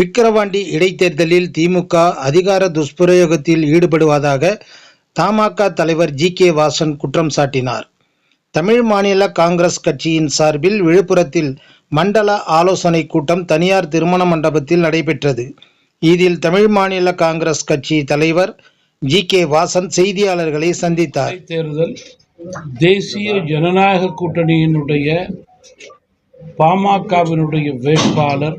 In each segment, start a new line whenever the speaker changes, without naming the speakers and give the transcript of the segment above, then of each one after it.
விக்கிரவாண்டி இடைத்தேர்தலில் திமுக அதிகார துஷ்பிரயோகத்தில் ஈடுபடுவதாக தமாக தலைவர் ஜி கே வாசன் குற்றம் சாட்டினார். தமிழ் மாநில காங்கிரஸ் கட்சியின் சார்பில் விழுப்புரத்தில் மண்டல ஆலோசனை கூட்டம் தனியார் திருமண மண்டபத்தில் நடைபெற்றது. இதில் தமிழ் மாநில காங்கிரஸ் கட்சி தலைவர் ஜி கே வாசன் செய்தியாளர்களை சந்தித்தார்.
தேர்தல் தேசிய ஜனநாயக கூட்டணியினுடைய பாமகவினுடைய வேட்பாளர்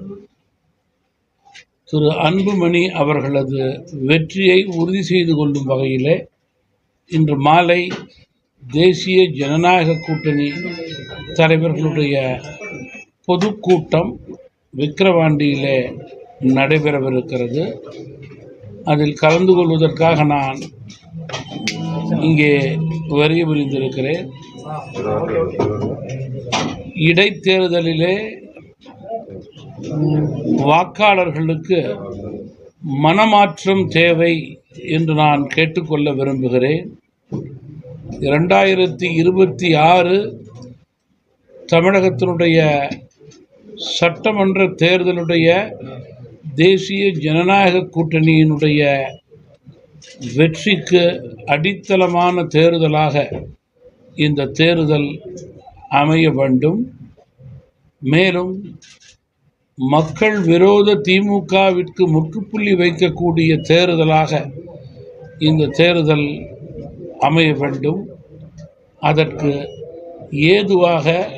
திரு அன்புமணி அவர்களது வெற்றியை உறுதி செய்து கொள்ளும் வகையிலே இன்று மாலை தேசிய ஜனநாயக கூட்டணி தலைவர்களுடைய பொதுக்கூட்டம் விக்கிரவாண்டியிலே நடைபெறவிருக்கிறது. அதில் கலந்து கொள்வதற்காக நான் இங்கே வருகை புரிந்திருக்கிறேன். இடைத்தேர்தலிலே வாக்காளர்களுக்கு மனமாற்றம் தேவை என்று நான் கேட்டுக்கொள்ள விரும்புகிறேன். இரண்டாயிரத்தி இருபத்தி ஆறு தமிழகத்தினுடைய சட்டமன்ற தேர்தலுடைய தேசிய ஜனநாயக கூட்டணியினுடைய வெற்றிக்கு அடித்தளமான தேர்தலாக இந்த தேர்தல் அமைய வேண்டும். மேலும் மக்கள் விரோத திமுகவிற்கு முற்றுப்புள்ளி வைக்கக்கூடிய தேர்தலாக இந்த தேர்தல் அமைய வேண்டும். அதற்கு ஏதுவாக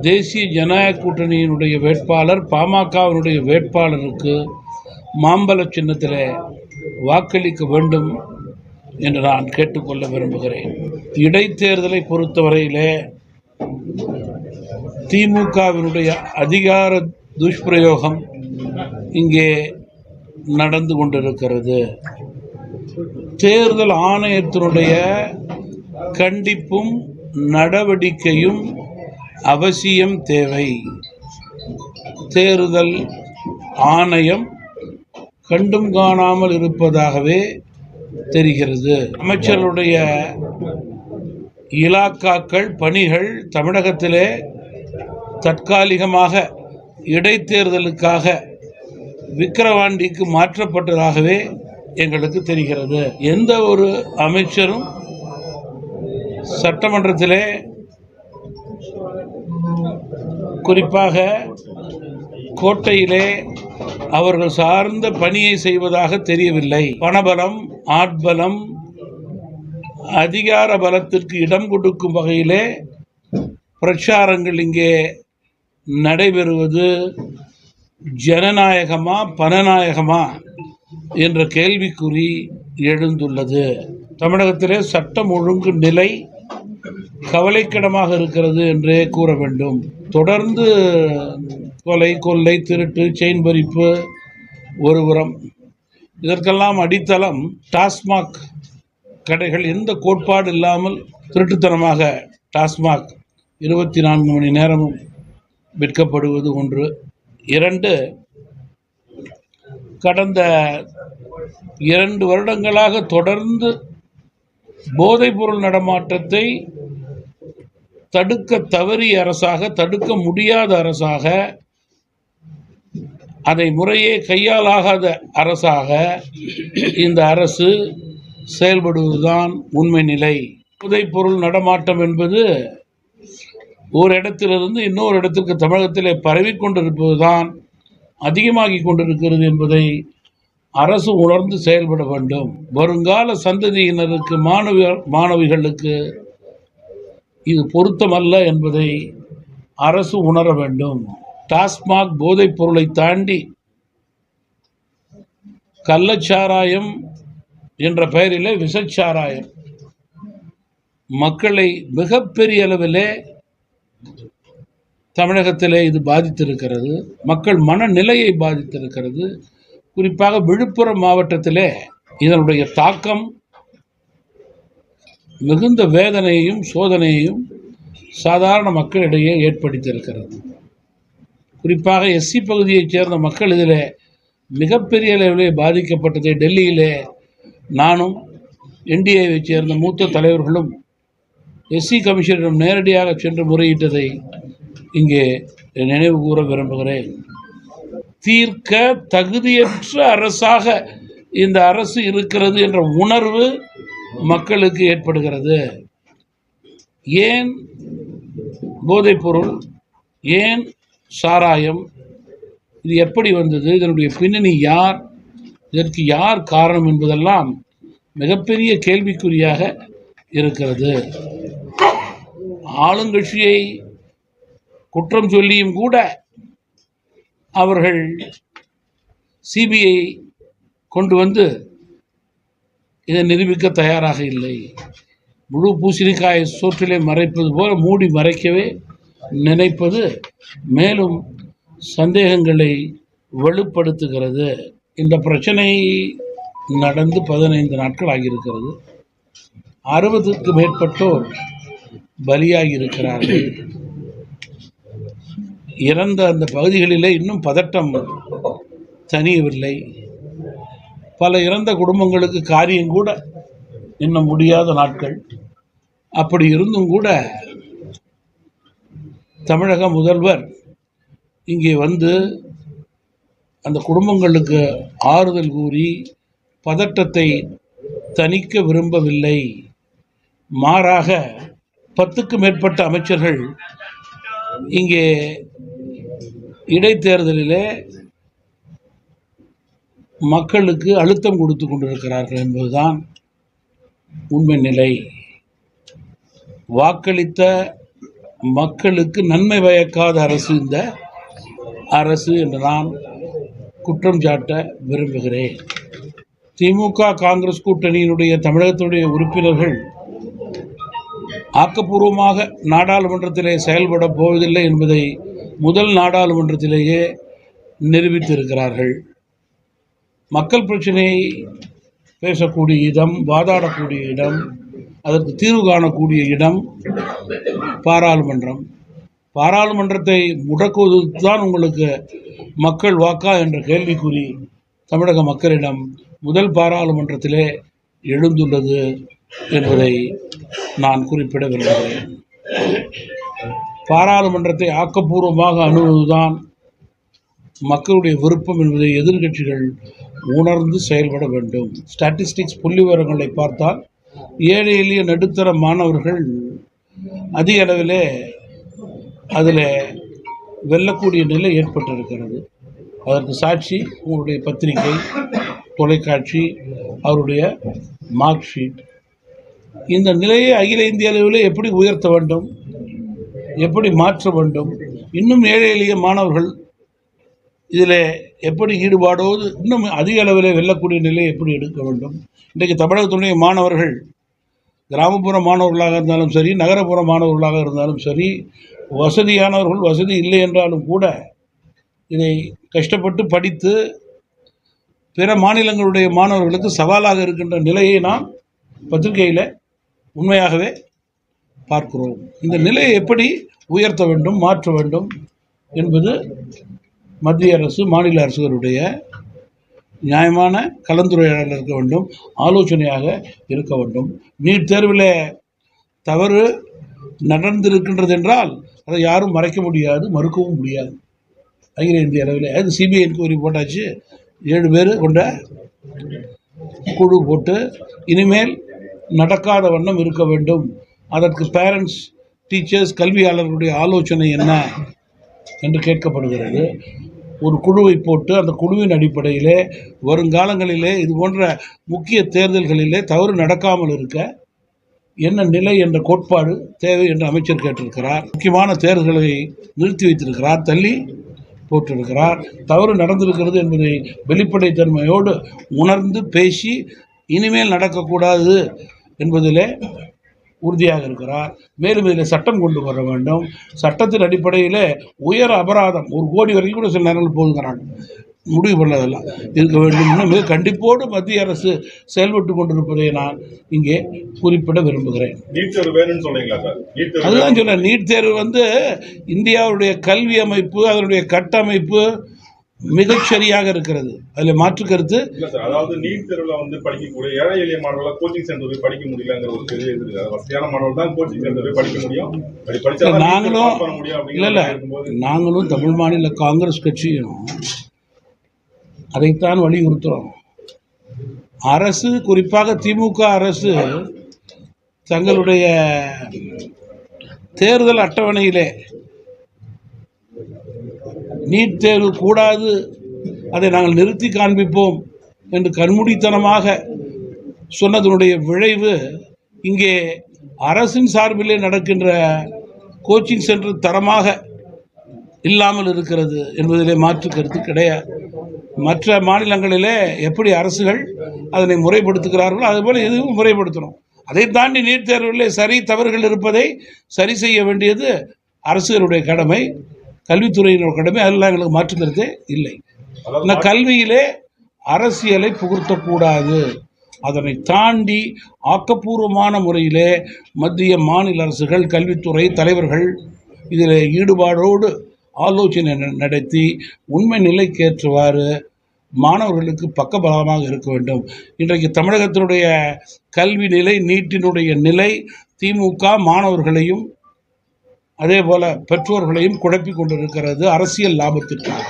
தேசிய ஜனநாயக கூட்டணியினுடைய வேட்பாளர் பாமகவினுடைய வேட்பாளருக்கு மாம்பல சின்னத்தில் வாக்களிக்க வேண்டும் என்று நான் கேட்டுக்கொள்ள விரும்புகிறேன். இடைத்தேர்தலை பொறுத்தவரையிலே திமுகவினுடைய அதிகார துஷ்பிரயோகம் இங்கே நடந்து கொண்டிருக்கிறது. தேர்தல் ஆணையத்தினுடைய கண்டிப்பும் நடவடிக்கையும் அவசியம் தேவை. தேர்தல் ஆணையம் கண்டும் காணாமல் இருப்பதாகவே தெரிகிறது. அமைச்சருடைய இலாக்காக்கள் பணிகள் தமிழகத்திலே தற்காலிகமாக இடைத்தேர்தலுக்காக விக்கிரவாண்டிக்கு மாற்றப்பட்டதாகவே எங்களுக்கு தெரிகிறது. எந்த ஒரு அமைச்சரும் சட்டமன்றத்திலே குறிப்பாக கோட்டையிலே அவர்கள் சார்ந்த பணியை செய்வதாக தெரியவில்லை. பணபலம் ஆட்பலம் அதிகார பலத்திற்கு இடம் கொடுக்கும் வகையிலே பிரச்சாரங்கள் இங்கே நடைபெறுவது ஜனநாயகமா பணநாயகமா என்ற கேள்விக்குறி எழுந்துள்ளது. தமிழகத்திலே சட்டம் ஒழுங்கு நிலை கவலைக்கிடமாக இருக்கிறது என்றே கூற வேண்டும். தொடர்ந்து கொலை கொள்ளை திருட்டு செயின் பறிப்பு ஒருபுறம் இதற்கெல்லாம் அடித்தளம் டாஸ்மாக் கடைகள். எந்த கோட்பாடு இல்லாமல் திருட்டுத்தனமாக டாஸ்மாக் இருபத்தி நான்கு மணி நேரமும் விற்கப்படுவது ஒன்று. இரண்டு கடந்த இரண்டு வருடங்களாக தொடர்ந்து போதைப்பொருள் நடமாட்டத்தை தடுக்க தவறிய அரசாக தடுக்க முடியாத அரசாக அதை முறையே கையாலாகாத அரசாக இந்த அரசு செயல்படுவதுதான் உண்மை நிலை. போதைப்பொருள் நடமாட்டம் என்பது ஒரு இடத்திலிருந்து இன்னொரு இடத்திற்கு தமிழகத்திலே பரவிக்கொண்டிருப்பதுதான் அதிகமாகி கொண்டிருக்கிறது என்பதை அரசு உணர்ந்து செயல்பட வேண்டும். வருங்கால சந்ததியினருக்கு மாணவியர் மாணவிகளுக்கு இது பொருத்தமல்ல என்பதை அரசு உணர வேண்டும். டாஸ்மாக் போதைப் பொருளை தாண்டி கள்ளச்சாராயம் என்ற பெயரிலே விஷச்சாராயம். மக்களை மிகப்பெரிய அளவிலே தமிழகத்திலே இது பாதித்திருக்கிறது. மக்கள் மனநிலையை பாதித்திருக்கிறது. குறிப்பாக விழுப்புரம் மாவட்டத்திலே இதனுடைய தாக்கம் மிகுந்த வேதனையையும் சோதனையையும் சாதாரண மக்களிடையே ஏற்படுத்தியிருக்கிறது. குறிப்பாக எஸ்சி பகுதியைச் சேர்ந்த மக்கள் இதில் மிகப்பெரிய அளவிலே பாதிக்கப்பட்டதை. டெல்லியிலே நானும் என்டிஏவை சேர்ந்த மூத்த தலைவர்களும் எஸ்சி கமிஷனரிடம் நேரடியாக சென்று முறையிட்டதை இங்கே நினைவு கூற விரும்புகிறேன். தீர்க்க தகுதியற்ற அரசாக இந்த அரசு இருக்கிறது என்ற உணர்வு மக்களுக்கு ஏற்படுகிறது. ஏன் போதைப்பொருள் ஏன் சாராயம்? இது எப்படி வந்தது? இதனுடைய பின்னணி யார்? இதற்கு யார் காரணம் என்பதெல்லாம் மிகப்பெரிய கேள்விக்குறியாக இருக்கிறது. ஆளுங்கட்சியை குற்றம் சொல்லியும் கூட அவர்கள் சிபிஐ கொண்டு வந்து இதை நிரூபிக்க தயாராக இல்லை. முழு பூசணிக்காய சோற்றிலே மறைப்பது போல மூடி மறைக்கவே நினைப்பது மேலும் சந்தேகங்களை வலுப்படுத்துகிறது. இந்த பிரச்சனை நடந்து பதினைந்து நாட்கள் ஆகியிருக்கிறது. அறுபதுக்கு மேற்பட்டோர் பலியாகி இருக்கிறார்கள் இறந்த அந்த பகுதிகளிலே இன்னும் பதட்டம் தணியவில்லை பல இறந்த குடும்பங்களுக்கு காரியம் கூட இன்னும் முடியாத நாட்கள். அப்படி இருந்தும் கூட தமிழக முதல்வர் இங்கே வந்து அந்த குடும்பங்களுக்கு ஆறுதல் கூறி பதட்டத்தை தணிக்க விரும்பவில்லை. மாறாக பத்துக்கு மேற்பட்ட அமைச்சர்கள் இங்கே இடைத்தேர்தலிலே மக்களுக்கு அழுத்தம் கொடுத்து கொண்டிருக்கிறார்கள் என்பதுதான் உண்மை நிலை. வாக்களித்த மக்களுக்கு நன்மை பயக்காத அரசு இந்த அரசு என்று நான் குற்றம் சாட்ட விரும்புகிறேன். திமுக காங்கிரஸ் கூட்டணியினுடைய தமிழகத்தினுடைய உறுப்பினர்கள் ஆக்கப்பூர்வமாக நாடாளுமன்றத்திலே செயல்பட போவதில்லை என்பதை முதல் நாடாளுமன்றத்திலேயே நிரூபித்திருக்கிறார்கள். மக்கள் பிரச்சனையை பேசக்கூடிய இடம் வாதாடக்கூடிய இடம் அதற்கு தீர்வு காணக்கூடிய இடம் பாராளுமன்றம். பாராளுமன்றத்தை முடக்குவது தான் உங்களுக்கு மக்கள் வாக்கா என்ற கேள்விக்குறி தமிழக மக்களிடம் முதல் பாராளுமன்றத்திலே எழுந்துள்ளது. என்பதை நான் குறிப்பிட விரும்புகிறேன். பாராளுமன்றத்தை ஆக்கப்பூர்வமாக அணுகுவதுதான் மக்களுடைய விருப்பம் என்பதை எதிர்க்கட்சிகள் உணர்ந்து செயல்பட வேண்டும். ஸ்டாட்டிஸ்டிக்ஸ் புள்ளி விவரங்களை பார்த்தால் ஏழை எளிய நடுத்தர மாணவர்கள் அதிக அளவிலே அதில் வெல்லக்கூடிய நிலை ஏற்பட்டிருக்கிறது. அதற்கு சாட்சி உங்களுடைய பத்திரிகை தொலைக்காட்சி அவருடைய மார்க் ஷீட். இந்த நிலையை அகில இந்திய அளவில் எப்படி உயர்த்த வேண்டும்? எப்படி மாற்ற வேண்டும்? இன்னும் ஏழை எளிய மாணவர்கள் இதில் எப்படி ஈடுபாடோடு இன்னும் அதிக அளவில் வெல்லக்கூடிய நிலையை எப்படி எடுக்க வேண்டும்? இன்றைக்கு தமிழகத்துடைய மாணவர்கள் கிராமப்புற மாணவர்களாக இருந்தாலும் சரி நகரப்புற மாணவர்களாக இருந்தாலும் சரி வசதியானவர்கள் வசதி இல்லை என்றாலும் கூட இதை கஷ்டப்பட்டு படித்து பிற மாநிலங்களுடைய மாணவர்களுக்கு சவாலாக இருக்கின்ற நிலையை நான் பத்திரிகையில் உண்மையாகவே பார்க்கிறோம். இந்த நிலையை எப்படி உயர்த்த வேண்டும் மாற்ற வேண்டும் என்பது மத்திய அரசு மாநில அரசுகளுடைய நியாயமான கலந்துரையாடல் இருக்க வேண்டும் ஆலோசனையாக இருக்க வேண்டும். நீட் தேர்வில் தவறு நடந்திருக்கின்றது என்றால் அதை யாரும் மறைக்க முடியாது மறுக்கவும் முடியாது. அகில இந்திய அளவில். அது சிபிஐ என்கொயரி போட்டாச்சு. ஏழு பேர் கொண்ட குழு போட்டு இனிமேல் நடக்காத வண்ணம் இருக்க வேண்டும். அதற்கு பேரண்ட்ஸ் டீச்சர்ஸ் கல்வியாளர்களுடைய ஆலோசனை என்ன என்று கேட்கப்படுகிறது. ஒரு குழுவை போட்டு அந்த குழுவின் அடிப்படையிலே வருங்காலங்களிலே இது போன்ற முக்கிய தேர்தல்களிலே தவறு நடக்காமல் இருக்க என்ன நிலை என்ற கோட்பாடு தேவை என்று அமைச்சர் கேட்டிருக்கிறார். முக்கியமான தேர்தல்களை நிறுத்தி வைத்திருக்கிறார். தள்ளி போட்டிருக்கிறார். தவறு நடந்திருக்கிறது என்பதை வெளிப்படைத்தன்மையோடு உணர்ந்து பேசி இனிமேல் நடக்கக்கூடாது என்பதிலே உறுதியாக இருக்கிறார். மேலும் இதில் சட்டம் கொண்டு வர வேண்டும். சட்டத்தின் அடிப்படையில் உயர் அபராதம் ஒரு கோடி வரைக்கும் கூட சில நேரங்கள் போதுங்கிறாங்க முடிவு பண்ணதெல்லாம் இருக்க வேண்டும். மிக கண்டிப்போடு மத்திய அரசு செயல்பட்டு கொண்டிருப்பதை நான் இங்கே குறிப்பிட விரும்புகிறேன். அதுதான் சொன்னேன். நீட் தேர்வு வந்து இந்தியாவுடைய கல்வி அமைப்பு அதனுடைய கட்டமைப்பு மிகச்சரியாக இருக்கிறது. அதில் மாற்று கருத்து.
அதாவது நீட் தேர்வுல வந்து படிக்கக்கூடிய ஏழை எளிய மாணவர்கள் கோச்சிங் சென்டர் போய் படிக்க முடியலங்கிற ஒரு பெரிய இது வசதியான மாணவர்கள் தான் கோச்சிங் சென்டர் போய் படிக்க முடியும். அப்படி படிச்சா தான்
நாங்களும் இல்லை இல்லை. நாங்களும் தமிழ் மாநில காங்கிரஸ் கட்சியும் அதைத்தான் வலியுறுத்துகிறோம் அரசு குறிப்பாக திமுக அரசு தங்களுடைய தேர்தல் அட்டவணையிலே நீட் தேர்வு கூடாது. அதை நாங்கள் நிறுத்தி காண்பிப்போம் என்று கண்மூடித்தனமாக சொன்னதனுடைய விளைவு இங்கே அரசின் சார்பிலே நடக்கின்ற கோச்சிங் சென்டர் தரமாக இல்லாமல் இருக்கிறது என்பதிலே மாற்று கருத்து கிடையாது. மற்ற மாநிலங்களிலே எப்படி அரசுகள் அதனை முறைப்படுத்துகிறார்களோ அதுபோல் இதுவும் முறைப்படுத்தணும். அதை தாண்டி நீட் தேர்வுகளில் சரி தவறுகள் இருப்பதை சரி செய்ய வேண்டியது அரசுகளுடைய கடமை. கல்வித்துறையினுடைய கடமை அதெல்லாம் எங்களுக்கு மாற்று கருத்தே இல்லை. இந்த கல்வியிலே அரசியலை புகுத்தக்கூடாது. அதனை தாண்டி ஆக்கப்பூர்வமான முறையிலே மத்திய மாநில அரசுகள் கல்வித்துறை தலைவர்கள் இதில் ஈடுபாடோடு ஆலோசனை நடத்தி உண்மை நிலைக்கேற்றவாறு மாணவர்களுக்கு பக்கபலமாக இருக்க வேண்டும். இன்றைக்கு தமிழகத்தினுடைய கல்வி நிலை நீட்டினுடைய நிலை திமுக மாணவர்களையும் அதே போல பெற்றோர்களையும் குழப்பிக் கொண்டிருக்கிறது அரசியல் லாபத்திற்காக.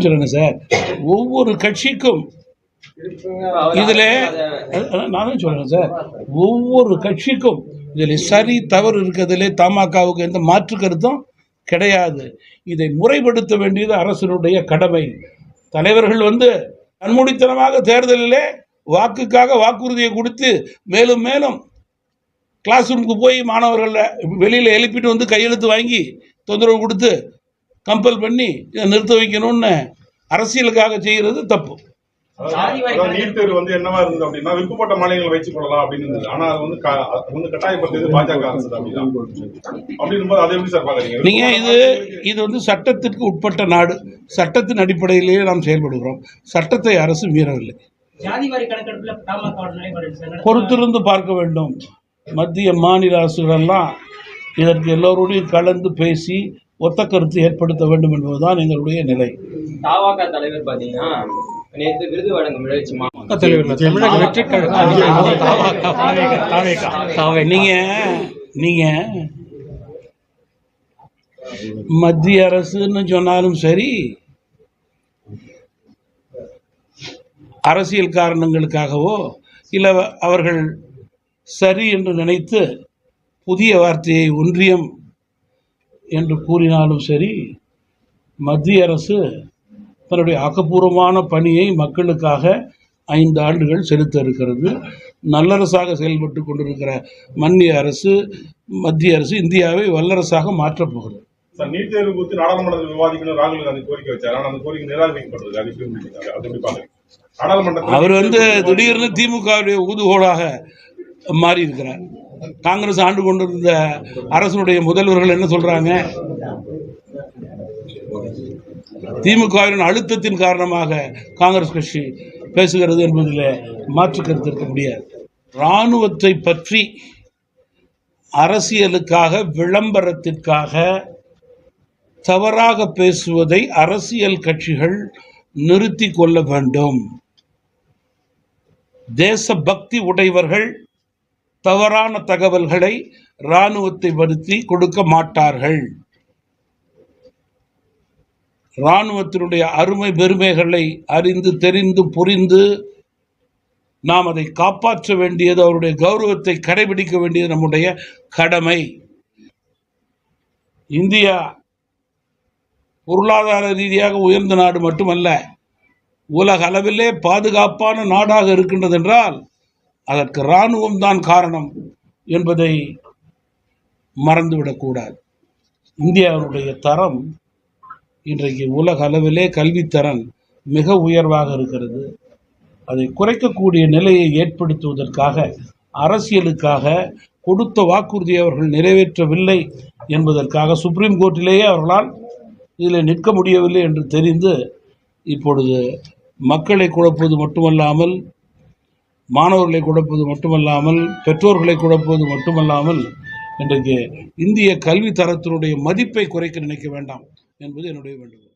சொல்லுங்க சார். ஒவ்வொரு கட்சிக்கும் இதில்
அதை-
நான் தான் சொல்றேன் சார். ஒவ்வொரு கட்சிக்கும் இதில் சரி தவறு இருக்கிறதுலே தமாகவுக்கு எந்த மாற்று கருத்தும் கிடையாது. இதை முறைப்படுத்த வேண்டியது அரசினுடைய கடமை. தலைவர்கள் வந்து கண்மூடித்தனமாக தேர்தலிலே வாக்குக்காக வாக்குறுதியை கொடுத்து மேலும் மேலும் கிளாஸ் ரூமுக்கு போய் மாணவர்களை வெளியில் எழுப்பிட்டு வந்து கையெழுத்து வாங்கி தொந்தரவு கொடுத்து கம்பல் பண்ணி இதை நிறுத்த வைக்கணும்னு அரசியலுக்காக செய்கிறது தப்பு.
நீட் தேர்வு வந்து என்னவா இருந்தது அப்படின்னா விருப்பப்பட்ட மாநிலங்களை வச்சுக் கொள்ளலாம் அப்படின்னு இருந்தது. ஆனா அது வந்து கட்டாயப்படுத்தியது பாஜக அரசு போது அதை எப்படி சார் பாக்குறீங்க
நீங்க இது இது வந்து சட்டத்திற்கு உட்பட்ட நாடு. சட்டத்தின் அடிப்படையிலேயே நாம் செயல்படுகிறோம். சட்டத்தை அரசு மீறவில்லை.
ஜாதிவாரி கணக்கெடுப்புல
பொறுத்திருந்து பார்க்க வேண்டும். மத்திய மாநில அரசுகளெல்லாம் இதற்கு எல்லோரோடையும் கலந்து பேசி ஒத்த கருத்து ஏற்படுத்த வேண்டும் என்பதுதான் எங்களுடைய நிலை.
தாவாக தலைவர் நேற்று விருது வழங்கும் நிகழ்ச்சி
நீங்க நீங்க மத்திய அரசுன்னு சொன்னாலும் சரி அரசியல் காரணங்களுக்காகவோ இல்லை அவர்கள் சரி என்று நினைத்து புதிய வார்த்தையை ஒன்றியம் என்று கூறினாலும் சரி மத்திய அரசு தன்னுடைய ஆக்கப்பூர்வமான பணியை மக்களுக்காக ஐந்து ஆண்டுகள் செலுத்த இருக்கிறது. நல்லரசாக செயல்பட்டு கொண்டிருக்கிற மன்னிய அரசு மத்திய அரசு இந்தியாவை வல்லரசாக மாற்றப் போகிறது.
சார் நீட் தேர்வு குறித்து நாடாளுமன்றத்தில் விவாதிக்கணும் ராகுல் காந்தி கோரிக்கை வச்சார். ஆனால் அந்த கோரிக்கை நிராகரிக்கப்படுறது அது எப்படி அது எப்படி நாடாளுமன்றத்தில்
அவர் வந்து திடீர்னு திமுகவுடைய ஊதுகோலாக மாறி இருக்கிறார் காங்கிரஸ் ஆண்டு கொண்டிருந்த அரசனுடைய முதல்வர்கள் என்ன சொல்றாங்க? திமுகவின் அழுத்தத்தின் காரணமாக காங்கிரஸ் கட்சி பேசுகிறது என்பதில் மாற்று கருத்து இருக்க முடியாது. இராணுவத்தை பற்றி அரசியலுக்காக விளம்பரத்திற்காக தவறாக பேசுவதை அரசியல் கட்சிகள் நிறுத்தி கொள்ள வேண்டும். தேசபக்தி உடையவர்கள் தவறான தகவல்களை இராணுவத்தை படுத்தி கொடுக்க மாட்டார்கள். இராணுவத்தினுடைய அருமை பெருமைகளை அறிந்து தெரிந்து புரிந்து நாம் அதை காப்பாற்ற வேண்டியது அவருடைய கௌரவத்தை கடைபிடிக்க வேண்டியது நம்முடைய கடமை. இந்தியா பொருளாதார ரீதியாக உயர்ந்த நாடு மட்டுமல்ல உலக அளவிலே பாதுகாப்பான நாடாக இருக்கின்றது என்றால் அதற்கு இராணுவம் தான் காரணம் என்பதை மறந்துவிடக்கூடாது இந்தியாவினுடைய தரம் இன்றைக்கு உலக அளவிலே கல்வித்தரம் மிக உயர்வாக இருக்கிறது. அதை குறைக்கக்கூடிய நிலையை ஏற்படுத்துவதற்காக அரசியலுக்காக கொடுத்த வாக்குறுதியை அவர்கள் நிறைவேற்றவில்லை என்பதற்காக சுப்ரீம் கோர்ட்டிலேயே அவர்களால் இதில் நிற்க முடியவில்லை என்று தெரிந்து இப்பொழுது மக்களை குழப்புவது மட்டுமல்லாமல் மாணவர்களை குழப்புவது மட்டுமல்லாமல் பெற்றோர்களை குழப்புவது மட்டுமல்லாமல் இன்றைக்கு இந்திய கல்வி தரத்தினுடைய மதிப்பை குறைக்க நினைக்க வேண்டாம் என்பது என்னுடைய வேண்டுகோள்.